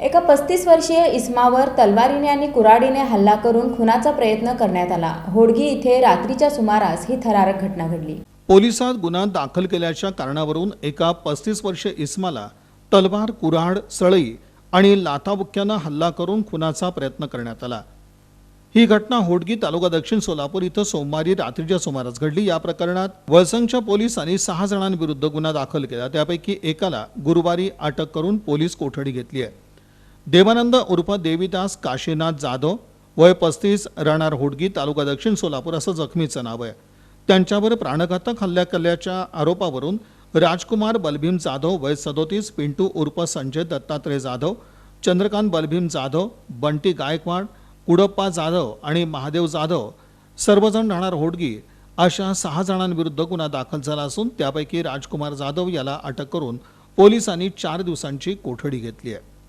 एका पस्तीस वर्षीय इस्मावर तलवारीने आणि कुऱ्हाडीने हल्ला करून खुनाचा प्रयत्न करण्यात आला. होडगी इथे रात्रीच्या सुमारास ही थरारक घटना घडली. पोलिसात गुन्हा दाखल केल्याच्या कारणावरून एका पस्तीस वर्षीय इस्माला तलवार कुऱ्हाड सळई आणि लाथाबुक्क्यानं हल्ला करून खुनाचा प्रयत्न करण्यात आला. ही घटना होडगी तालुका दक्षिण सोलापूर इथं सोमवारी रात्रीच्या सुमारास घडली. या प्रकरणात वळसंगच्या पोलिसांनी सहा जणांविरुद्ध गुन्हा दाखल केला. त्यापैकी एकाला गुरुवारी अटक करून पोलीस कोठडी घेतली आहे. देवानंद उर्फ देवीदास काशीनाथ जाधव वय पस्तीस राहणार होडगी तालुका दक्षिण सोलापूर असं जखमीचं नाव आहे. त्यांच्यावर प्राणघातक हल्ल्या केल्याच्या आरोपावरून राजकुमार बलभीम जाधव वय सदोतीस पिंटू उर्फ संजय दत्तात्रय जाधव चंद्रकांत बलभीम जाधव बंटी गायकवाड कुडप्पा जाधव आणि महादेव जाधव सर्वजण राहणार होडगी अशा सहा जणांविरुद्ध गुन्हा दाखल झाला असून त्यापैकी राजकुमार जाधव याला अटक करून पोलिसांनी चार दिवसांची कोठडी घेतली आहे.